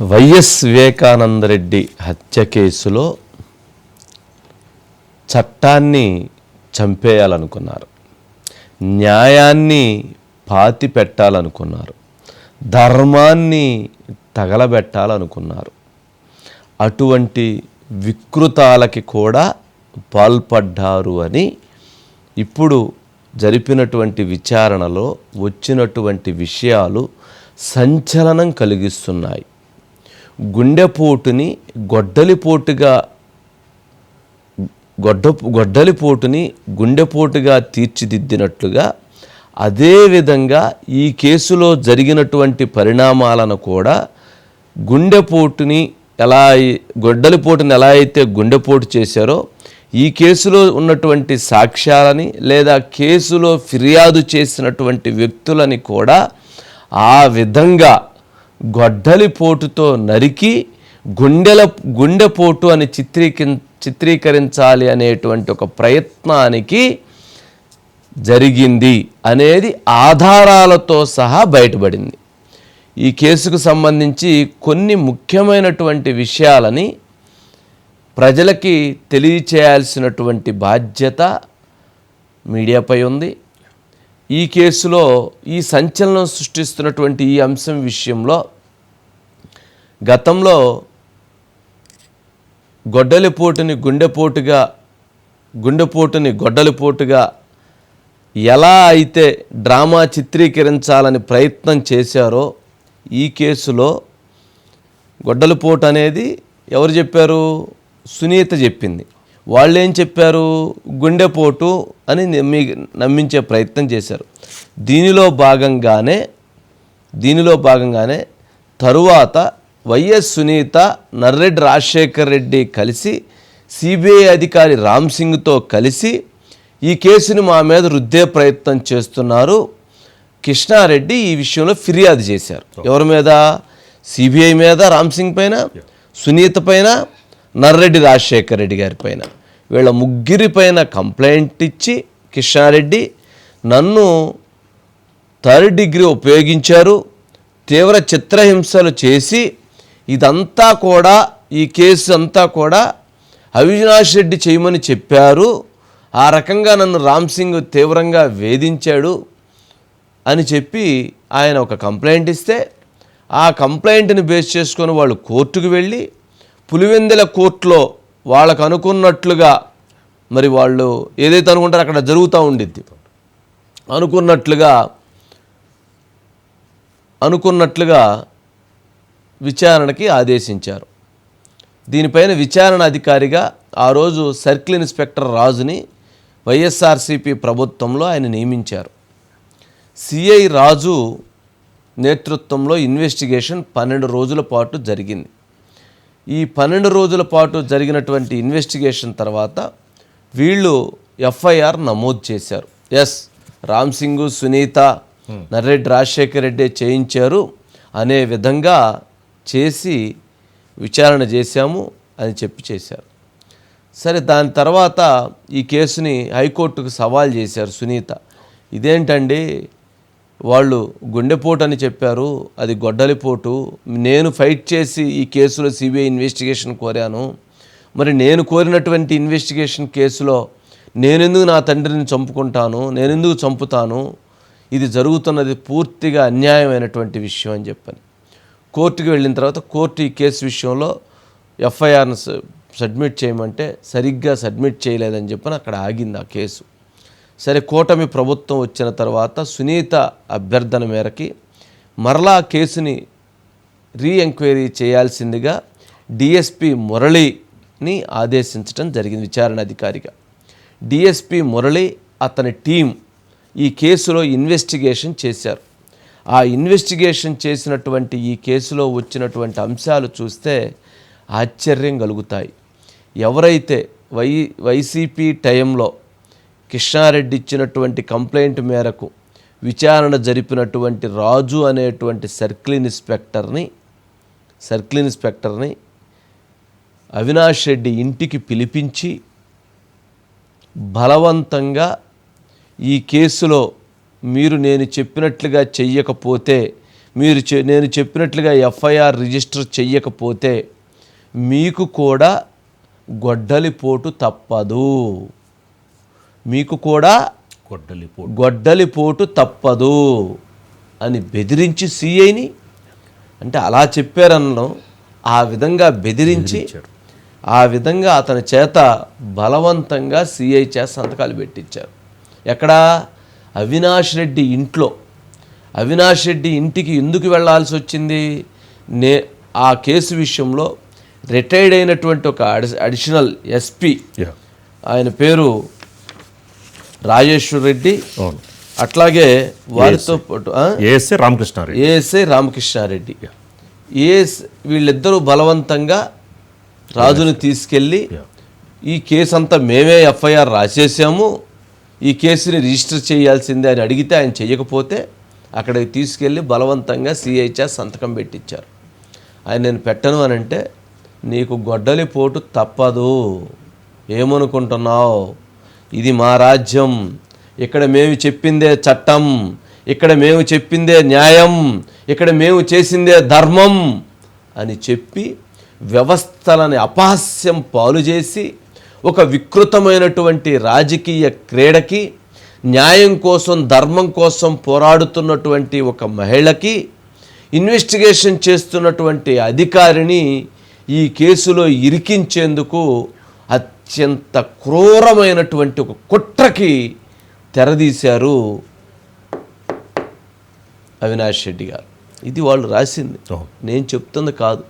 YS Vivekananda Reddy హత్య కేసులో చట్టాన్ని చంపేయాలనుకున్నారు. న్యాయాన్ని పాతి పెట్టాలనుకున్నారు ధర్మాన్ని తగలబెట్టాలనుకున్నారు. అటువంటి వికృతాలకి కూడా పాల్పడ్డారు అని ఇప్పుడు జరిపినటువంటి విచారణలో వచ్చినటువంటి విషయాలు సంచలనం కలిగిస్తున్నాయి. గుండెపోటుని గొడ్డలిపోటుగా గొడ్డ గొడ్డలిపోటుని గుండెపోటుగా తీర్చిదిద్దినట్లుగా అదేవిధంగా ఈ కేసులో జరిగినటువంటి పరిణామాలను కూడా గుండెపోటుని ఎలా గొడ్డలిపోటుని ఎలా అయితే గుండెపోటు చేశారో ఈ కేసులో ఉన్నటువంటి సాక్ష్యాలని లేదా కేసులో ఫిర్యాదు చేసినటువంటి వ్యక్తులని కూడా ఆ విధంగా గొడ్డలిపోటుతో నరికి గుండెల గుండెపోటు అని చిత్రీకి చిత్రీకరించాలి అనేటువంటి ఒక ప్రయత్నానికి జరిగింది అనేది ఆధారాలతో సహా బయటపడింది. ఈ కేసుకు సంబంధించి కొన్ని ముఖ్యమైనటువంటి విషయాలని ప్రజలకి తెలియచేయాల్సినటువంటి బాధ్యత మీడియాపై ఉంది. ఈ కేసులో ఈ సంచలనం సృష్టిస్తున్నటువంటి ఈ అంశం విషయంలో గతంలో గొడ్డలిపోటుని గుండెపోటుగా గుండెపోటుని గొడ్డలిపోటుగా ఎలా అయితే డ్రామా చిత్రీకరించాలని ప్రయత్నం చేశారో ఈ కేసులో గొడ్డలిపోటు అనేది ఎవరు చెప్పారు? సునీత చెప్పింది. వాళ్ళు ఏం చెప్పారు గుండెపోటు అని నమ్మి నమ్మించే ప్రయత్నం చేశారు. దీనిలో భాగంగానే దీనిలో భాగంగానే తరువాత వైఎస్ సునీత నర్రెడ్డి రాజశేఖర్ రెడ్డి కలిసి సిబిఐ అధికారి రామ్ సింగ్తో కలిసి ఈ కేసుని మా మీద రుద్దే ప్రయత్నం చేస్తున్నారు. కృష్ణారెడ్డి ఈ విషయంలో ఫిర్యాదు చేశారు. ఎవరి మీద? సిబిఐ మీద రామ్ సింగ్ పైన సునీత పైన నర్రెడ్డి రాజశేఖర్ రెడ్డి గారి పైన. వీళ్ళ ముగ్గురి పైన కంప్లైంట్ ఇచ్చి కృష్ణారెడ్డి నన్ను థర్డ్ డిగ్రీ ఉపయోగించారు తీవ్ర చిత్రహింసలు చేసి ఇదంతా కూడా ఈ కేసు అంతా కూడా అవినాష్ రెడ్డి చేయమని చెప్పారు. ఆ రకంగా నన్ను రామ్ సింగ్ తీవ్రంగా వేధించాడు అని చెప్పి ఆయన ఒక కంప్లైంట్ ఇస్తే ఆ కంప్లైంట్ని బేస్ చేసుకొని వాళ్ళు కోర్టుకు వెళ్ళి పులివెందుల కోర్టులో వాళ్ళకు అనుకున్నట్లుగా మరి వాళ్ళు ఏదైతే అనుకుంటారో అక్కడ జరుగుతూ ఉండిద్ది. అనుకున్నట్లుగా అనుకున్నట్లుగా విచారణకి ఆదేశించారు. దీనిపైన విచారణ అధికారిగా ఆ రోజు సర్కిల్ ఇన్స్పెక్టర్ రాజుని వైఎస్ఆర్సీపీ ప్రభుత్వంలో ఆయన నియమించారు. సిఐ రాజు నేతృత్వంలో ఇన్వెస్టిగేషన్ పన్నెండు రోజుల పాటు జరిగింది. ఈ పన్నెండు రోజుల పాటు జరిగినటువంటి ఇన్వెస్టిగేషన్ తర్వాత వీళ్ళు ఎఫ్ఐఆర్ నమోదు చేశారు. ఎస్ రామ్ సింగ్ సునీత నర్రెడ్డి రాజశేఖర్ రెడ్డి చేయించారు. అనే విధంగా చేసి విచారణ చేశాము అని చెప్పి చేశారు. సరే దాని తర్వాత ఈ కేసుని హైకోర్టుకు సవాల్ చేశారు సునీత. ఇదేంటండి? వాళ్ళు గుండెపోటు అని చెప్పారు అది గొడ్డలిపోటు నేను ఫైట్ చేసి ఈ కేసులో సిబిఐ ఇన్వెస్టిగేషన్ కోరాను. మరి నేను కోరినటువంటి ఇన్వెస్టిగేషన్ కేసులో నేనెందుకు నా తండ్రిని చంపుకుంటాను నేనెందుకు చంపుతాను? ఇది జరుగుతున్నది పూర్తిగా అన్యాయమైనటువంటి విషయం అని చెప్పని. కోర్టుకి వెళ్ళిన తర్వాత కోర్టు ఈ కేసు విషయంలో ఎఫ్ఐఆర్ను సబ్మిట్ చేయమంటే సరిగ్గా సబ్మిట్ చేయలేదని చెప్పని అక్కడ ఆగింది ఆ కేసు. సరే కూటమి ప్రభుత్వం వచ్చిన తర్వాత సునీత అభ్యర్థన మేరకి మరలా కేసుని రీ ఎంక్వైరీ చేయాల్సిందిగా డిఎస్పి మురళిని ఆదేశించడం జరిగింది విచారణ అధికారిగా. డిఎస్పి మురళి అతని టీం ఈ కేసులో ఇన్వెస్టిగేషన్ చేశారు. ఆ ఇన్వెస్టిగేషన్ చేసినటువంటి ఈ కేసులో వచ్చినటువంటి అంశాలు చూస్తే ఆశ్చర్యం కలుగుతాయి. ఎవరైతే వై వైసీపీ టైంలో కృష్ణారెడ్డి ఇచ్చినటువంటి కంప్లైంట్ మేరకు విచారణ జరిపినటువంటి రాజు అనేటువంటి సర్కిల్ ఇన్స్పెక్టర్ని సర్కిల్ ఇన్స్పెక్టర్ని అవినాష్ రెడ్డి ఇంటికి పిలిపించి బలవంతంగా ఈ కేసులో మీరు నేను చెప్పినట్లుగా చెయ్యకపోతే మీరు చె- నేను చెప్పినట్లుగా ఎఫ్ఐఆర్ రిజిస్టర్ చెయ్యకపోతే మీకు కూడా గొడ్డలిపోటు తప్పదు. మీకు కూడా గొడ్డలి పో గొడ్డలి పోటు తప్పదు అని బెదిరించి సిఐని అంటే అలా చెప్పారనడం ఆ విధంగా బెదిరించి ఆ విధంగా అతని చేత బలవంతంగా సిఐ చేత సంతకాలు పెట్టించారు. ఎక్కడ? అవినాష్ రెడ్డి ఇంట్లో. అవినాష్ రెడ్డి ఇంటికి ఎందుకు వెళ్ళాల్సి వచ్చింది? నే ఆ కేసు విషయంలో రిటైర్డ్ అయినటువంటి ఒక అడి అడిషనల్ ఎస్పీ ఆయన పేరు రాజేశ్వర్ రెడ్డి అట్లాగే వారితో పాటు? ASA Ramakrishna Reddy. ASI Ramakrishna Reddy. As వీళ్ళిద్దరూ బలవంతంగా రాజుని తీసుకెళ్ళి. ఈ కేసు అంతా మేమే ఎఫ్ఐఆర్ రాసేసాము. ఈ కేసుని రిజిస్టర్ చేయాల్సిందే అని అడిగితే ఆయన చేయకపోతే అక్కడికి తీసుకెళ్ళి బలవంతంగా సిఐచా సంతకం పెట్టించారు ఆయన నేను పెట్టను అని అంటే నీకు గొడ్డలి పోటు తప్పదు. ఏమనుకుంటున్నావు? ఇది మా రాజ్యం. ఇక్కడ మేము చెప్పిందే చట్టం. ఇక్కడ మేము చెప్పిందే న్యాయం. ఇక్కడ మేము చేసిందే ధర్మం అని చెప్పి వ్యవస్థలని అపహాస్యం పాలు చేసి ఒక వికృతమైనటువంటి రాజకీయ క్రీడకి న్యాయం కోసం ధర్మం కోసం పోరాడుతున్నటువంటి ఒక మహిళకి ఇన్వెస్టిగేషన్ చేస్తున్నటువంటి అధికారిని ఈ కేసులో ఇరికించేందుకు అత్యంత క్రూరమైనటువంటి ఒక కుట్రకి తెరదీశారు అవినాష్ రెడ్డి గారు. ఇది వాళ్ళు రాసింది. నేను చెప్తుంది కాదు.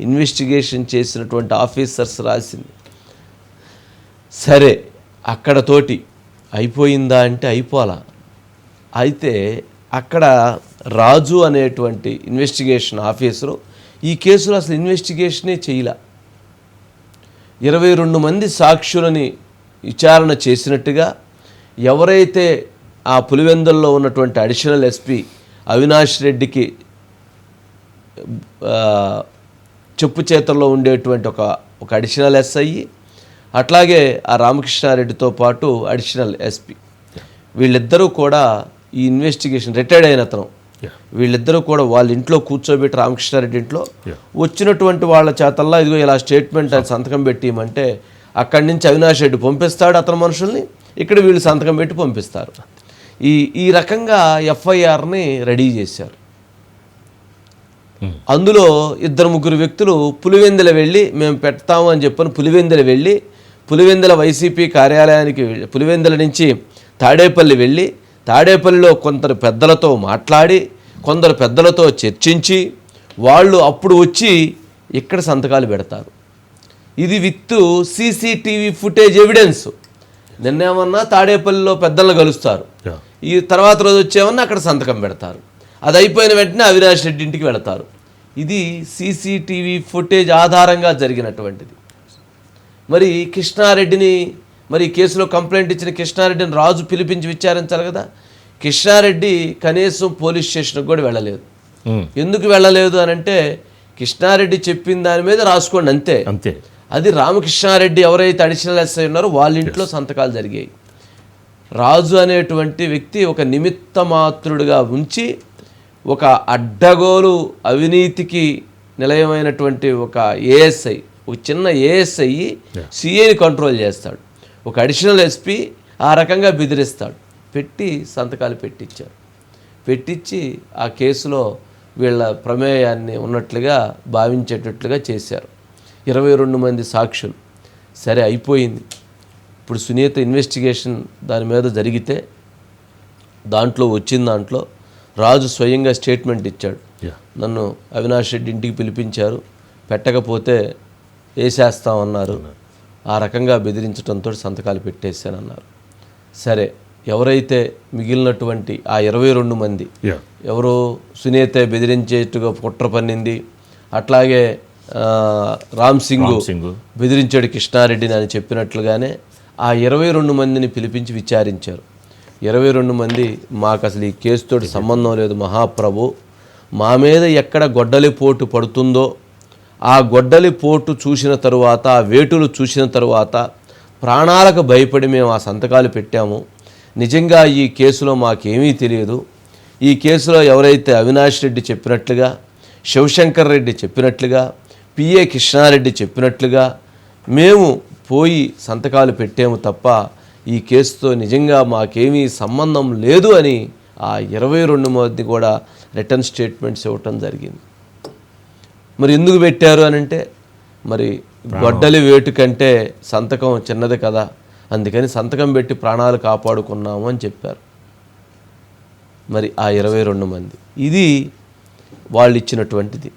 ఇన్వెస్టిగేషన్ చేసినటువంటి ఆఫీసర్స్ రాసింది. సరే అక్కడతోటి అయిపోయిందా అంటే అయిపోలా అయితే అక్కడ రాజు అనేటువంటి ఇన్వెస్టిగేషన్ ఆఫీసరు ఈ కేసులో అసలు ఇన్వెస్టిగేషనే చేయలే. ఇరవై రెండు మంది సాక్షులని విచారణ చేసినట్టుగా ఎవరైతే ఆ పులివెందుల్లో ఉన్నటువంటి అడిషనల్ ఎస్పీ అవినాష్ రెడ్డికి చెప్పు చేతల్లో ఉండేటువంటి ఒక ఒక అడిషనల్ ఎస్ఐ అట్లాగే ఆ రామకృష్ణారెడ్డితో పాటు అడిషనల్ ఎస్పీ. వీళ్ళిద్దరూ కూడా ఈ ఇన్వెస్టిగేషన్ రిటైర్డ్ అయిన అతను. వీళ్ళిద్దరూ కూడా వాళ్ళ ఇంట్లో కూర్చోబెట్టి రామకృష్ణారెడ్డి ఇంట్లో. వచ్చినటువంటి వాళ్ళ చేతల్లా ఇదిగో ఇలా స్టేట్మెంట్ అని సంతకం పెట్టిమంటే అక్కడి నుంచి అవినాష్ రెడ్డి పంపిస్తాడు అతని మనుషుల్ని ఇక్కడ వీళ్ళు సంతకం పెట్టి పంపిస్తారు. ఈ ఈ రకంగా ఎఫ్ఐఆర్ని రెడీ చేశారు. అందులో ఇద్దరు ముగ్గురు వ్యక్తులు పులివెందుల వెళ్ళి మేము పెడతాము అని చెప్పని పులివెందుల వెళ్ళి పులివెందుల వైసీపీ కార్యాలయానికి పులివెందుల నుంచి తాడేపల్లి వెళ్ళి తాడేపల్లిలో కొందరు పెద్దలతో మాట్లాడి కొందరు పెద్దలతో చర్చించి వాళ్ళు అప్పుడు వచ్చి ఇక్కడ సంతకాలు పెడతారు. ఇది విత్ సీసీటీవీ ఫుటేజ్ ఎవిడెన్స్. నిన్నేమన్నా తాడేపల్లిలో పెద్దలను కలుస్తారు. ఈ తర్వాత రోజు వచ్చేమన్నా అక్కడ సంతకం పెడతారు. అది అయిపోయిన వెంటనే అవినాష్ రెడ్డి ఇంటికి వెళతారు. ఇది సీసీటీవీ ఫుటేజ్ ఆధారంగా జరిగినటువంటిది. మరి కృష్ణారెడ్డిని మరి ఈ కేసులో కంప్లైంట్ ఇచ్చిన కృష్ణారెడ్డిని రాజు పిలిపించి విచారించాలి కదా. కృష్ణారెడ్డి కనీసం పోలీస్ స్టేషన్కి కూడా వెళ్ళలేదు. ఎందుకు వెళ్ళలేదు అని అంటే కృష్ణారెడ్డి చెప్పిన దాని మీద రాసుకోండి అంతే. అంతే. అది రామకృష్ణారెడ్డి ఎవరైతే అడిషనల్ ఎస్ఐ ఉన్నారో వాళ్ళ ఇంట్లో సంతకాలు జరిగాయి. రాజు అనేటువంటి వ్యక్తి ఒక నిమిత్త మాత్రుడిగా ఉంచి ఒక అడ్డగోలు అవినీతికి నిలయమైనటువంటి ఒక ఏఎస్ఐ ఒక చిన్న ఏఎస్ఐ సిఏని కంట్రోల్ చేస్తాడు. ఒక అడిషనల్ ఎస్పీ ఆ రకంగా బెదిరిస్తాడు. పెట్టి సంతకాలు పెట్టించారు. పెట్టించి ఆ కేసులో వీళ్ళ ప్రమేయాన్ని ఉన్నట్లుగా భావించేటట్లుగా చేశారు. ఇరవై రెండు మంది సాక్షులు. సరే అయిపోయింది. ఇప్పుడు సునీత ఇన్వెస్టిగేషన్ దాని మీద జరిగితే దాంట్లో వచ్చిన దాంట్లో రాజు స్వయంగా స్టేట్మెంట్ ఇచ్చాడు. నన్ను అవినాష్ రెడ్డి ఇంటికి పిలిపించారు. పెట్టకపోతే వేసేస్తామన్నారు ఆ రకంగా బెదిరించడంతో సంతకాలు పెట్టేశానన్నారు. సరే ఎవరైతే మిగిలినటువంటి ఆ ఇరవై రెండు మంది ఎవరు సునీత బెదిరించేట్టుగా కుట్ర పన్నింది. అట్లాగే రామ్ సింగ్ సింగ్. బెదిరించాడు కృష్ణారెడ్డిని అని చెప్పినట్లుగానే ఆ ఇరవై రెండు మందిని పిలిపించి విచారించారు. ఇరవై రెండు మంది మాకు అసలు ఈ కేసుతోటి సంబంధం లేదు మహాప్రభు. మా మీద ఎక్కడ గొడ్డలి పోటు పడుతుందో ఆ గొడ్డలి పోటు చూసిన తరువాత ఆ వేటులు చూసిన తరువాత ప్రాణాలకు భయపడి మేము ఆ సంతకాలు పెట్టాము. నిజంగా ఈ కేసులో మాకేమీ తెలియదు. ఈ కేసులో ఎవరైతే అవినాష్ రెడ్డి చెప్పినట్లుగా శివశంకర్ రెడ్డి చెప్పినట్లుగా పిఏ కృష్ణారెడ్డి చెప్పినట్లుగా మేము పోయి సంతకాలు పెట్టాము తప్ప ఈ కేసుతో నిజంగా మాకేమీ సంబంధం లేదు అని ఆ ఇరవై రెండు మంది కూడా రిటర్న్ స్టేట్మెంట్స్ ఇవ్వటం జరిగింది. మరి ఎందుకు పెట్టారు అని అంటే మరి గొడ్డలి వేటు కంటే సంతకం చిన్నది కదా అందుకని సంతకం పెట్టి ప్రాణాలు కాపాడుకున్నాము అని చెప్పారు. మరి ఆ ఇరవై రెండు మంది. ఇది వాళ్ళు ఇచ్చినటువంటిది